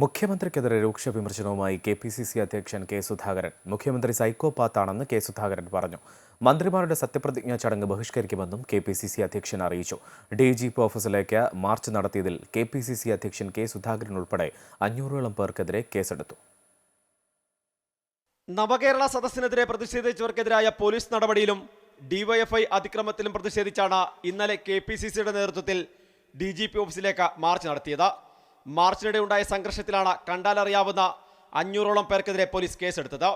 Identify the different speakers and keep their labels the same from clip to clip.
Speaker 1: മുഖ്യമന്ത്രിക്കെതിരെ രൂക്ഷ വിമർശനവുമായി കെ പി സി സി അധ്യക്ഷൻ കെ സുധാകരൻ. മുഖ്യമന്ത്രി സൈക്കോപാത്താണെന്ന് കെ സുധാകരൻ പറഞ്ഞു. മന്ത്രിമാരുടെ സത്യപ്രതിജ്ഞാ ചടങ്ങ് ബഹിഷ്കരിക്കുമെന്നും കെ പി സി സി അധ്യക്ഷൻ അറിയിച്ചു. ഡി ജി പി ഓഫീസിലേക്ക് മാർച്ച് നടത്തിയതിൽ കെ പി സി സി അധ്യക്ഷൻ കെ സുധാകരൻ ഉൾപ്പെടെ അഞ്ഞൂറോളം പേർക്കെതിരെ കേസെടുത്തു.
Speaker 2: നവകേരള സദസ്സിനെതിരെ പ്രതിഷേധിച്ചവർക്കെതിരായ പോലീസ് നടപടിയിലും ഡിവൈഎഫ്ഐ അതിക്രമത്തിലും പ്രതിഷേധിച്ചാണ് ഇന്നലെ കെ പി സി സിയുടെ നേതൃത്വത്തിൽ ഡി ജി പി ഓഫീസിലേക്ക് മാർച്ച് നടത്തിയത്. മാർച്ചിനിടെ ഉണ്ടായ സംഘർഷത്തിലാണ് കണ്ടാലറിയാവുന്ന അഞ്ഞൂറോളം പേർക്കെതിരെ പോലീസ് കേസെടുത്തത്.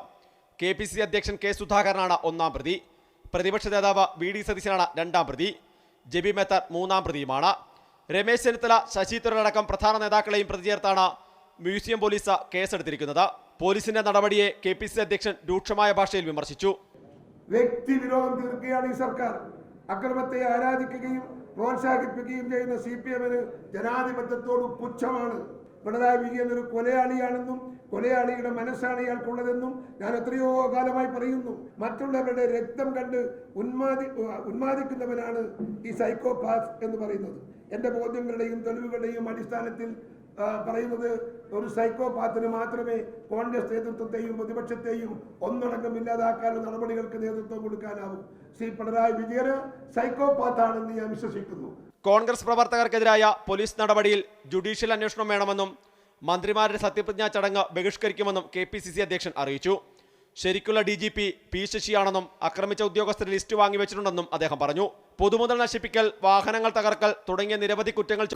Speaker 2: കെ പി സി അധ്യക്ഷൻ കെ സുധാകരനാണ് ഒന്നാം പ്രതി. പ്രതിപക്ഷ നേതാവ് വി ഡി സതീശനാണ് രണ്ടാം പ്രതി. ജെബി മെത്തർ മൂന്നാം പ്രതിയുമാണ്. രമേശ് ചെന്നിത്തല ശശി തരൂരടക്കം പ്രധാന നേതാക്കളെയും പ്രതി ചേർത്താണ് മ്യൂസിയം പോലീസ് കേസെടുത്തിരിക്കുന്നത്. പോലീസിന്റെ നടപടിയെ കെ പി സി അധ്യക്ഷൻ രൂക്ഷമായ ഭാഷയിൽ വിമർശിച്ചു.
Speaker 3: വ്യക്തിവിരോധം തീർക്കുകയാണ് ഈ സർക്കാർ. അക്രമത്തെ ആരാധിക്കുകയും പ്രോത്സാഹിപ്പിക്കുകയും ചെയ്യുന്ന സി പി എമ്മിന് ജനാധിപത്യത്തോട് പുച്ഛമാണ്. പിണറായി വിജയൻ ഒരു കൊലയാളിയാണെന്നും കൊലയാളിയുടെ മനസ്സാണ് ഇയാൾക്കുള്ളതെന്നും ഞാൻ എത്രയോ കാലമായി പറയുന്നു. മറ്റുള്ളവരുടെ രക്തം കണ്ട് ഉന്മാദി ഉന്മാദിക്കുന്നവനാണ് ഈ സൈക്കോപാത്ത് എന്ന് പറയുന്നത്. എന്റെ ബോധ്യങ്ങളുടെയും തെളിവുകളുടെയും അടിസ്ഥാനത്തിൽ പറയുന്നത് ഒരു സൈക്കോപാത്തിന് മാത്രമേ കോൺഗ്രസ് നേതൃത്വത്തെയും പ്രതിപക്ഷത്തെയും ഒന്നടങ്കം ഇല്ലാതാക്കാനുള്ള നടപടികൾക്ക് നേതൃത്വം കൊടുക്കാനാവും. ശ്രീ പിണറായി വിജയന് സൈക്കോപാത്താണെന്ന് ഞാൻ വിശ്വസിക്കുന്നു.
Speaker 2: കോൺഗ്രസ് പ്രവർത്തകർക്കെതിരായ പോലീസ് നടപടിയിൽ ജുഡീഷ്യൽ അന്വേഷണം വേണമെന്നും മന്ത്രിമാരുടെ സത്യപ്രതിജ്ഞാ ചടങ്ങ് ബഹിഷ്കരിക്കുമെന്നും കെ പി സി സി അധ്യക്ഷൻ അറിയിച്ചു. ശരിക്കുള്ള ഡി ജി പി പി ശശിയാണെന്നും ആക്രമിച്ച ഉദ്യോഗസ്ഥർ ലിസ്റ്റ് വാങ്ങിവെച്ചിട്ടുണ്ടെന്നും അദ്ദേഹം പറഞ്ഞു. പൊതുമുതൽ നശിപ്പിക്കൽ വാഹനങ്ങൾ തകർക്കൽ തുടങ്ങിയ നിരവധി കുറ്റങ്ങൾ